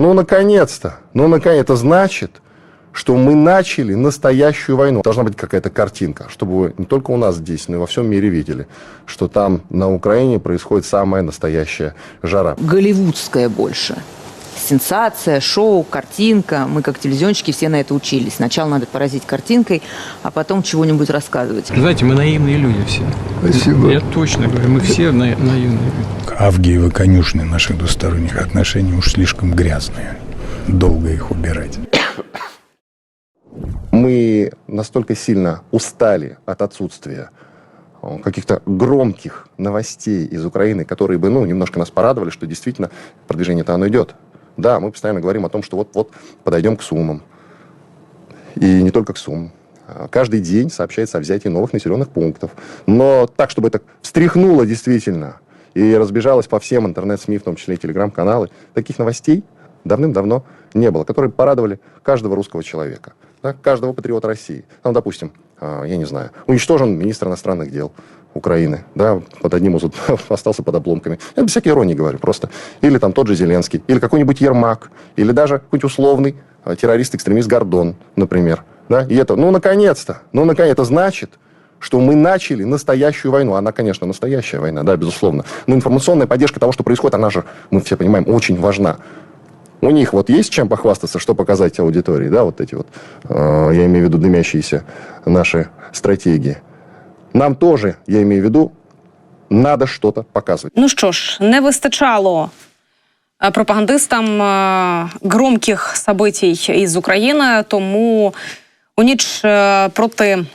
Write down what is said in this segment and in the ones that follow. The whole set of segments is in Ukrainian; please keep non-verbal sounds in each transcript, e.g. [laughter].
Ну, наконец-то. Ну, наконец Это значит, что мы начали настоящую войну. Должна быть какая-то картинка, чтобы вы не только у нас здесь, но и во всем мире видели, что там на Украине происходит самая настоящая жара. голливудское больше. Сенсация, шоу, картинка. Мы, как телевизионщики, все на это учились. Сначала надо поразить картинкой, а потом чего-нибудь рассказывать. Знаете, мы наивные люди все. Спасибо. Я точно говорю, мы все на- наивные люди. Авгиевы конюшни наших двусторонних отношений уж слишком грязные. Долго их убирать. Мы настолько сильно устали от отсутствия э, каких-то громких новостей из Украины, которые бы, ну, немножко нас порадовали, что действительно продвижение-то оно идет. Да, мы постоянно говорим о том, что вот-вот подойдем к Сумам. И не только к Сумам. А Каждый день сообщается о взятии новых населенных пунктов. Но так, чтобы это встряхнуло действительно и разбежалось по всем интернет-СМИ, в том числе и телеграм-каналы, таких новостей давным-давно не было, которые порадовали каждого русского человека, да, каждого патриота России. Там, допустим, а, я не знаю, уничтожен министр иностранных дел Украины, да, под одним из [laughs] остался под обломками. Я без всякой иронии говорю просто. Или там тот же Зеленский, или какой-нибудь Ермак, или даже какой-нибудь условный а, террорист-экстремист Гордон, например. Да, и это, ну, наконец-то, ну, наконец, это значит, что мы начали настоящую войну. Она, конечно, настоящая война, да, безусловно. Но информационная поддержка того, что происходит, она же, мы все понимаем, очень важна. У них вот есть чем похвастаться, что показать аудитории, да, вот эти вот, э, я имею в виду дымящиеся наши стратегии. Нам тоже, я имею в виду, надо что-то показывать. Ну що ж, не вистачало е, пропагандистам е, громких событий із України, тому у ніч е, проти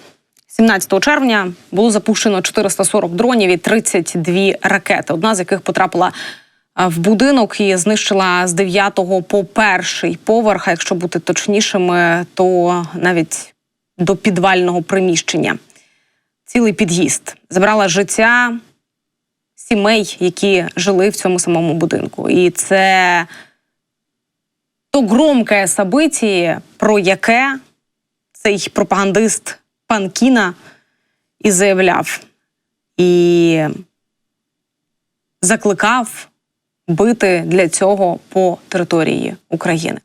17 червня було запущено 440 дронів і 32 ракети, одна з яких потрапила е, в будинок і знищила з 9 по перший поверх, а якщо бути точнішими, то навіть до підвального приміщення. Цілий під'їзд забрала життя сімей, які жили в цьому самому будинку. І це то громке событие, про яке цей пропагандист пан Кіна і заявляв, і закликав бити для цього по території України.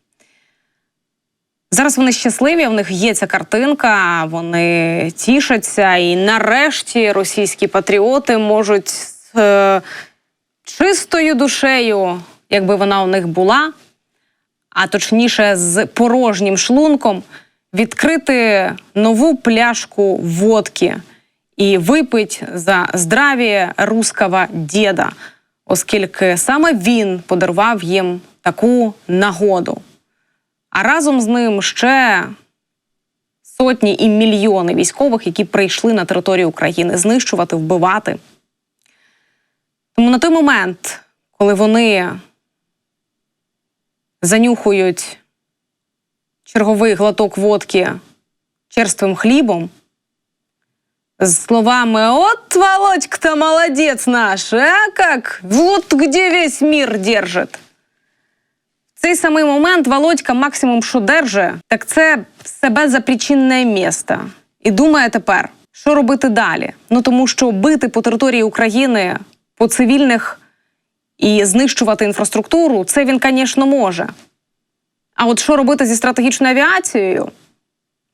Зараз вони щасливі, в них є ця картинка, вони тішаться, і нарешті російські патріоти можуть з е, чистою душею, якби вона у них була, а точніше з порожнім шлунком, відкрити нову пляшку водки і випить за здравіє руского діда, оскільки саме він подарував їм таку нагоду. А разом з ним ще сотні і мільйони військових, які прийшли на територію України знищувати, вбивати. Тому на той момент, коли вони занюхують черговий глоток водки черствим хлібом, з словами «От Володька-то молодець наш, а как? Вот где весь мир держит». В цей самий момент Володька максимум, що держи, так це себе за причинне місто. І думає тепер, що робити далі. Ну тому що бити по території України по цивільних і знищувати інфраструктуру, це він, звісно, може. А от що робити зі стратегічною авіацією?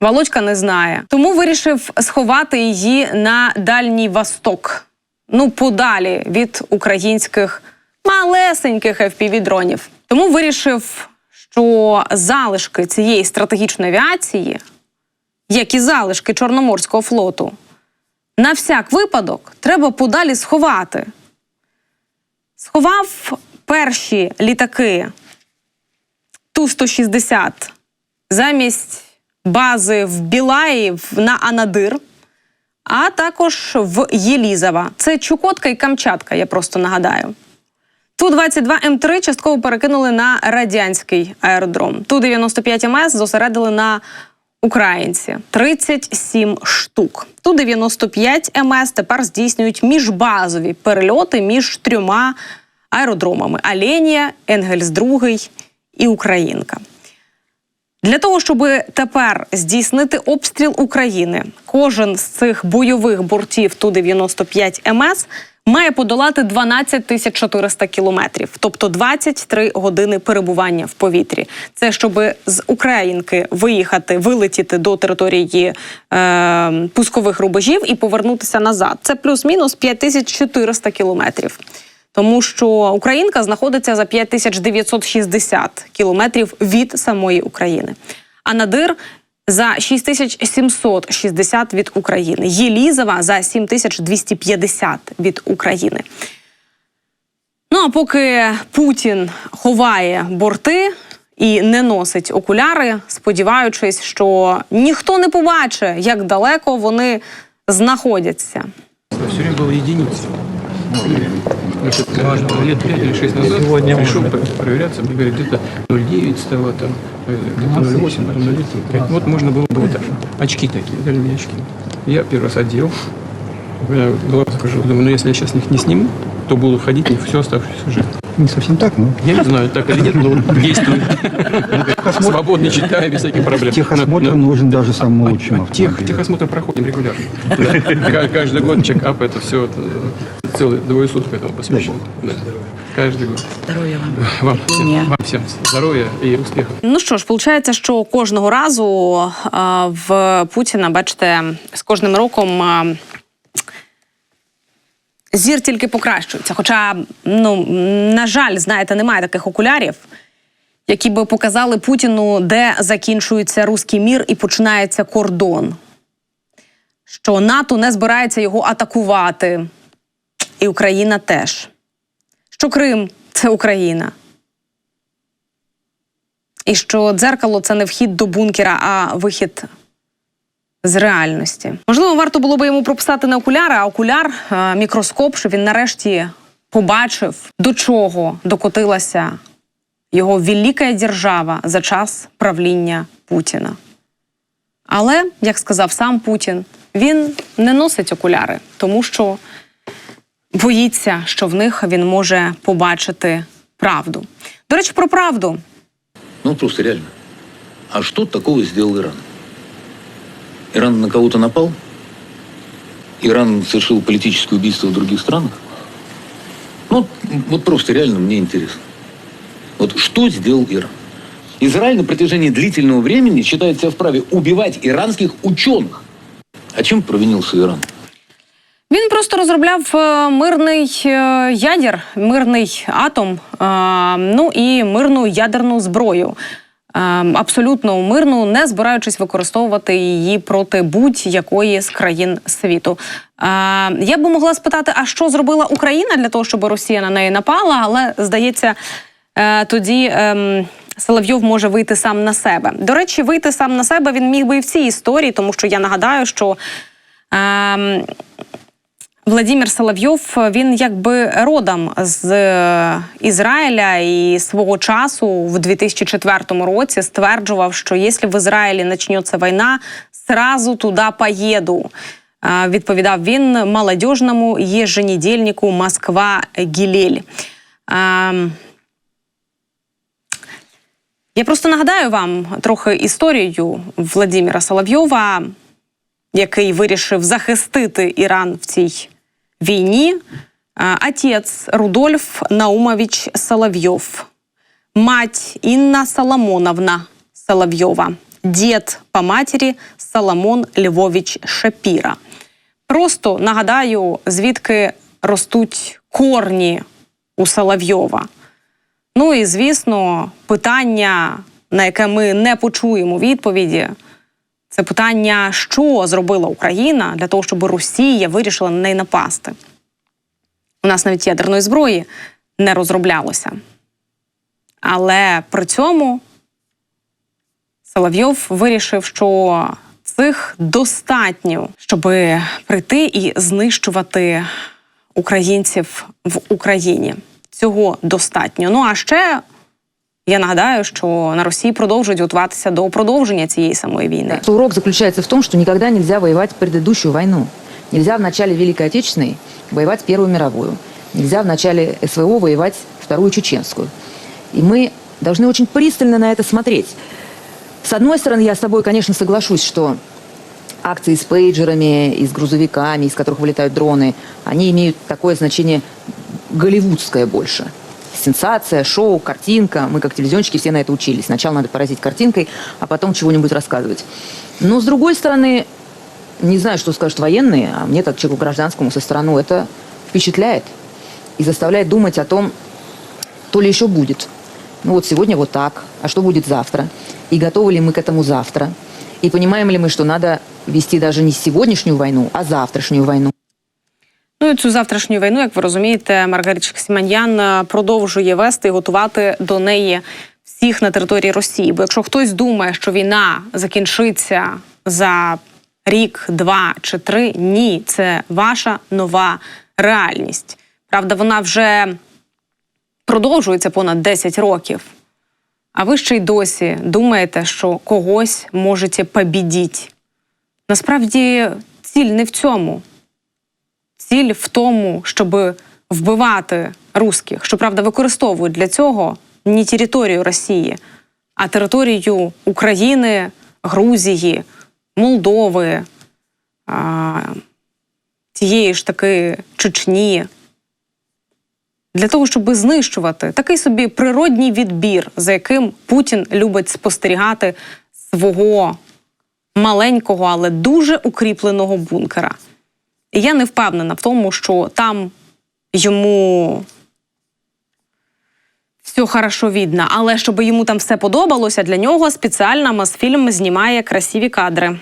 Володька не знає. Тому вирішив сховати її на Дальній Восток. Ну, подалі від українських малесеньких FPV-дронів. Тому вирішив, що залишки цієї стратегічної авіації, як і залишки Чорноморського флоту, на всяк випадок треба подалі сховати. Сховав перші літаки Ту-160 замість бази в Білаї на Анадир, а також в Єлізова. Це Чукотка і Камчатка, я просто нагадаю. Ту-22 М3 частково перекинули на радянський аеродром. Ту-95 МС зосередили на українці 37 штук. Ту-95 МС тепер здійснюють міжбазові перельоти між трьома аеродромами: Аленія, Енгельс 2 і Українка. Для того, щоб тепер здійснити обстріл України, кожен з цих бойових бортів Ту-95 МС має подолати 12 тисяч 400 кілометрів, тобто 23 години перебування в повітрі. Це щоб з Українки виїхати, вилетіти до території е, пускових рубежів і повернутися назад. Це плюс-мінус 5400 кілометрів. Тому що Українка знаходиться за 5960 кілометрів від самої України. А Надир за 6760 від України. Єлізова за 7250 від України. Ну а поки Путін ховає борти і не носить окуляри, сподіваючись, що ніхто не побачить, як далеко вони знаходяться. Все время было единицы. Значит, лет 5 или 6 назад пришел про- проверяться, мне говорят, где-то 0,9 стало, там, где-то 0,8, потом 0,5. Вот можно было бы вот так. Очки такие, дали мне очки. Я первый раз одел, я глаз захожу, думаю, ну если я сейчас их не сниму, то буду ходить всю оставшуюся жизнь. Не совсем так, но Я не знаю, так или нет, но вот действую. Свободно читаю, без всяких проблем. техосмотр Но- но- нужен даже самому лучшему Тех, автомобилю. техосмотр проходим регулярно. Да. Ка- Каждый год чекап, это все, целые двое суток этому посвящено. Да. Каждый год. Здоровья вам. Вам всем, вам всем здоровья и успехов. Ну що ж, виходить, що кожного разу а, в Путіна, бачите, з кожним роком а, зір тільки покращується. Хоча, ну, на жаль, знаєте, немає таких окулярів, які би показали Путіну, де закінчується руський мір і починається кордон. Що НАТО не збирається його атакувати, і Україна теж. Що Крим це Україна. І що дзеркало це не вхід до бункера, а вихід з реальності. Можливо, варто було би йому прописати не окуляри, а окуляр, е, мікроскоп, щоб він нарешті побачив, до чого докотилася його велика держава за час правління Путіна. Але, як сказав сам Путін, він не носить окуляри, тому що боїться, що в них він може побачити правду. До речі, про правду. Ну, просто реально. А что такого сделал Иран? Иран на кого-то напал? Иран совершил политическое убийство в других странах? Ну, вот просто реально мне интересно. Вот что сделал Иран? Израиль на протяжении длительного времени считает себя вправе убивать иранских ученых. А чем провинился Иран? Він просто розробляв мирний ядер, мирний атом, ну і мирну ядерну зброю. Е, Абсолютно мирну, не збираючись використовувати її проти будь-якої з країн світу. Е, Я би могла спитати, а що зробила Україна для того, щоб Росія на неї напала, але здається, е, тоді. ем, Соловйов може вийти сам на себе. До речі, вийти сам на себе він міг би і в цій історії, тому що я нагадаю, що ем, Владимир Соловйов він якби родом з е, Ізраїля і свого часу в 2004 році стверджував, що якщо в Ізраїлі почнеться війна, сразу туди поїду. Е, Відповідав він молодіжному еженедільнику Москва Гілель. Я просто нагадаю вам трохи історію Владимира Соловйова, який вирішив захистити Іран в цій війні. А, Отець Рудольф Наумович Соловйов, мать Інна Соломоновна Соловйова, дід по матері Соломон Львович Шапіра. Просто нагадаю, звідки ростуть корні у Соловйова. Ну і звісно, питання, на яке ми не почуємо відповіді, це питання, що зробила Україна для того, щоб Росія вирішила на неї напасти. У нас навіть ядерної зброї не розроблялося. Але при цьому Соловйов вирішив, що цих достатньо, щоб прийти і знищувати українців в Україні. Цього достатньо. Ну а ще я нагадаю, що на Росії продовжують готуватися до продовження цієї самої війни. Урок заключается в том, что никогда нельзя воевать предыдущую войну. Нельзя в начале Великой Отечественной воевать Первую мировую. Нельзя в начале СВО воевать Вторую Чеченскую. И мы должны очень пристально на это смотреть. С одной стороны, я с тобой, конечно, соглашусь, что акции с пейджерами и с грузовиками, из которых вылетают дроны, они имеют такое значение голливудское больше. Сенсация, шоу, картинка. Мы, как телевизионщики, все на это учились. Сначала надо поразить картинкой, а потом чего-нибудь рассказывать. Но, с другой стороны, не знаю, что скажут военные, а мне, как человеку гражданскому со стороны, это впечатляет и заставляет думать о том, то ли еще будет. Ну вот сегодня вот так, а что будет завтра? И готовы ли мы к этому завтра? И понимаем ли мы, что надо вести даже не сегодняшнюю войну, а завтрашнюю войну? Ну і цю завтрашню війну, як ви розумієте, Маргаричка Сіманьян е, продовжує вести і готувати до неї всіх на території Росії. Бо якщо хтось думає, що війна закінчиться за рік, два чи три, ні, це ваша нова реальність. Правда, вона вже продовжується понад 10 років. А ви ще й досі думаєте, що когось можете побідіть. Насправді ціль не в цьому ціль в тому, щоб вбивати русських. Щоправда, використовують для цього не територію Росії, а територію України, Грузії, Молдови, тієї ж таки Чечні. Для того, щоб знищувати такий собі природній відбір, за яким Путін любить спостерігати свого маленького, але дуже укріпленого бункера. І я не впевнена в тому, що там йому все хорошо видно. Але щоб йому там все подобалося, для нього спеціально Мосфільм знімає красиві кадри.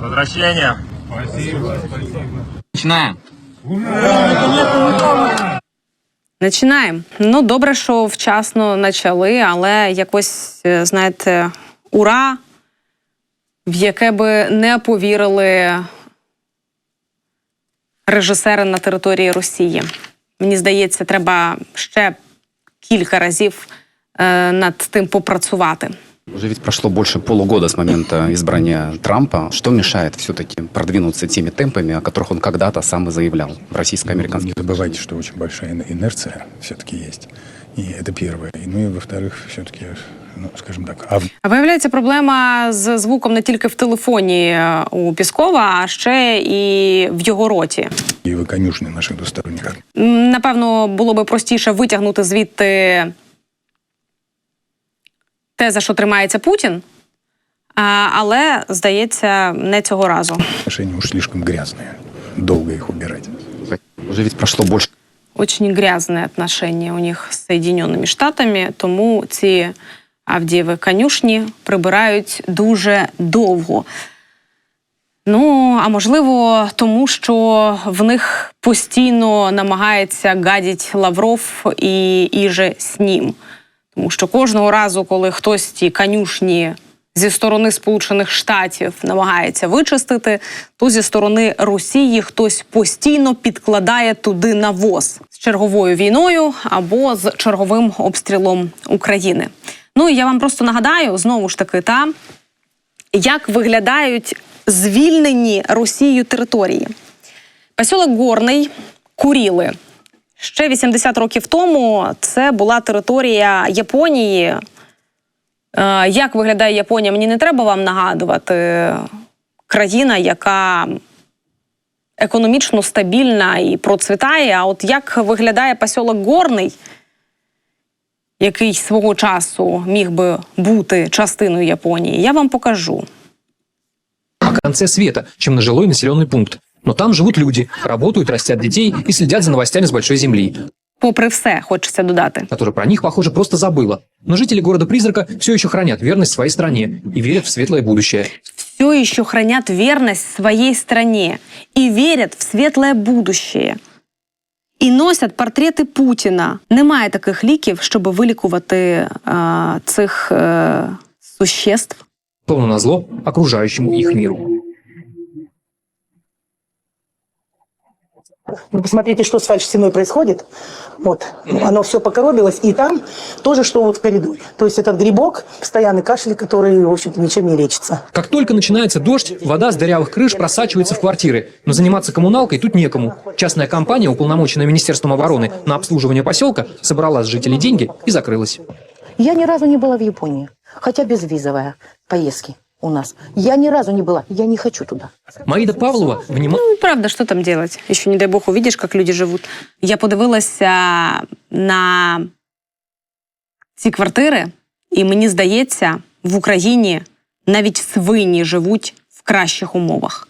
Возвращение. Начинаем. Починаємо. Ну, добре, що вчасно почали, але якось, е, знаєте, ура, в яке би не повірили режисери на території Росії. Мені здається, треба ще кілька разів е, над тим попрацювати. Уже ведь прошло больше полугода с момента избрания Трампа. Что мешает все-таки продвинуться теми темпами, о которых он когда-то сам и заявлял в Не российско-американских забывайте, что очень большая ин- инерция все-таки есть. И это первое. И, ну и во-вторых, все-таки, ну, скажем так, а А Виявляється, проблема з звуком не тільки в телефоні е, у Піскова, а ще і в його роті. и вы конюшни наших двусторонних М, Напевно, було би простіше витягнути звідти те, за що тримається Путін, але, здається, не цього разу. отношений уж слишком грязные. Долго их убирать. Уже ведь прошло больше Очень грязне отношення у них з Соєдиненими Штатами, тому ці Авдієві конюшні прибирають дуже довго. Ну, а можливо, тому що в них постійно намагається гадіть Лавров і іже з ним. Тому що кожного разу, коли хтось ті конюшні зі сторони Сполучених Штатів намагається вичистити, то зі сторони Росії хтось постійно підкладає туди навоз з черговою війною або з черговим обстрілом України. Ну і я вам просто нагадаю знову ж таки, та як виглядають звільнені Росією території. Поселок Горний, Куріли. Ще 80 років тому це була територія Японії. Е, Як виглядає Японія, мені не треба вам нагадувати. Країна, яка економічно стабільна і процвітає. А от як виглядає поселок Горний, який свого часу міг би бути частиною Японії, я вам покажу. о конце света, чем на жилой населенный пункт. Но там живут люди, работают, растят детей и следят за новостями с большой земли, Попри все, хочеться додати. которая про них, похоже, просто забыла. Но жители города-призрака все еще хранят верность своей стране и верят в светлое будущее. все еще хранят верность своей стране и верят в светлое будущее. І носять портрети Путіна. Немає таких ліків, щоб вилікувати е, цих е, существ. Словно назло окружающему их миру. Вы посмотрите, что с фальш-стеной происходит. Вот, оно все покоробилось. И там тоже, что вот в коридоре. То есть этот грибок, постоянный кашель, который, в общем-то, ничем не лечится. Как только начинается дождь, вода с дырявых крыш просачивается в квартиры. Но заниматься коммуналкой тут некому. Частная компания, уполномоченная Министерством обороны на обслуживание поселка, собрала с жителей деньги и закрылась. Я ни разу не была в Японии, хотя безвизовая поездки у нас. Я ни разу не была, я не хочу туда. Маида Павлова внимательно Ну, правда, що там делать? Еще, не дай бог, увидишь, як люди живуть. Я подивилася на ці квартири, і мені здається, в Україні навіть свині живуть в кращих умовах.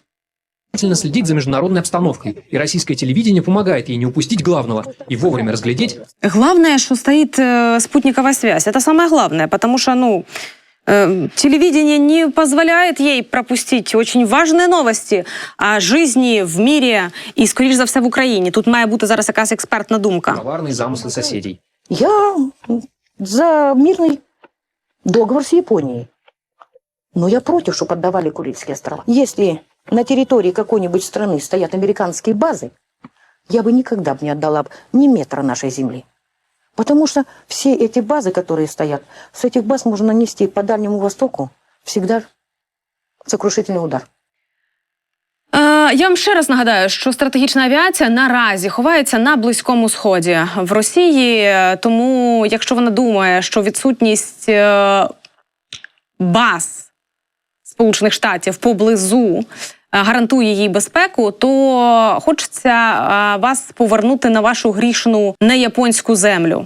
следит за международной обстановкой, и российское телевидение помогает ей не упустить главного и вовремя разглядеть Главное, что стоит э, спутниковая связь. Это самое главное, потому что, ну, э, телевидение не позволяет ей пропустить очень важные новости о жизни в мире і, скоріш за все, в Україні. Тут має бути зараз якась експертна думка. коварные замыслы соседей. Я за мирный договор с Японией. Но я против, чтобы отдавали Курильские острова. Если на территории какой-нибудь страны стоят американские базы, я бы никогда бы не отдала б ни метра нашей земли. Потому что все эти базы, которые стоят, с этих баз можно нанести по Дальнему Востоку всегда сокрушительный удар. Е, Я вам ще раз нагадаю, що стратегічна авіація наразі ховається на близькому сході в Росії. Е, Тому, якщо вона думає, що відсутність е, баз Сполучених Штатів поблизу е, гарантує їй безпеку, то хочеться е, вас повернути на вашу грішну неяпонську землю.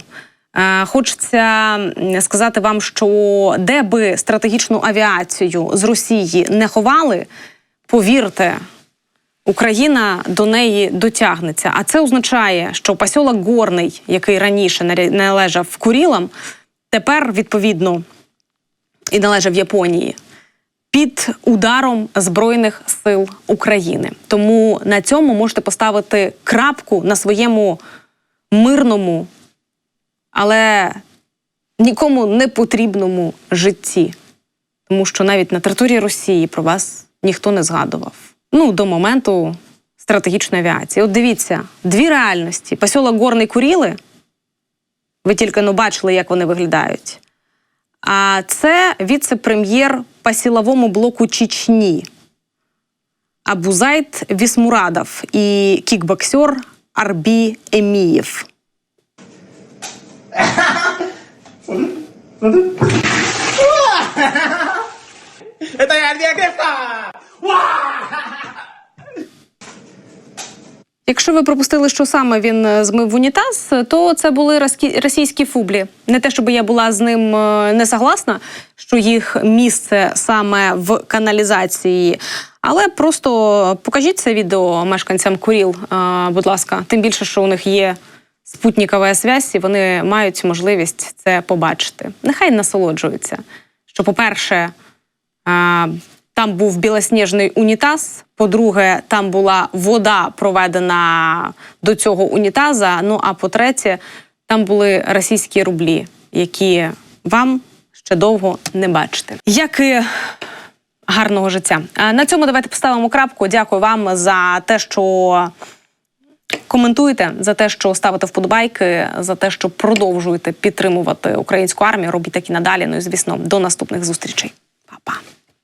Е, Хочеться сказати вам, що де би стратегічну авіацію з Росії не ховали, повірте, Україна до неї дотягнеться. А це означає, що посілок Горний, який раніше належав Курілам, тепер відповідно і належав Японії. Під ударом Збройних сил України. Тому на цьому можете поставити крапку на своєму мирному, але нікому не потрібному житті. Тому що навіть на території Росії про вас ніхто не згадував. Ну, до моменту стратегічної авіації. От дивіться, дві реальності: посілок Горний Куріли. Ви тільки ну, бачили, як вони виглядають. А це віце-прем'єр по силовому блоку Чечні Абузайт Вісмурадов і кікбоксер Арбі Емієв. [laughs] Якщо ви пропустили, що саме він е, змив в унітаз, то це були російські фублі. Не те, щоб я була з ним е, не согласна, що їх місце саме в каналізації. Але просто покажіть це відео мешканцям Куріл, е, будь ласка. Тим більше, що у них є спутникова зв'язь, і вони мають можливість це побачити. Нехай насолоджуються. Що, по-перше, Там був білосніжний унітаз. По-друге, там була вода проведена до цього унітаза. Ну а по-третє, там були російські рублі, які вам ще довго не бачите. Як і гарного життя. На цьому давайте поставимо крапку. Дякую вам за те, що коментуєте, за те, що ставите вподобайки, за те, що продовжуєте підтримувати українську армію. Робіть так і надалі. Ну і звісно, до наступних зустрічей. Па-па.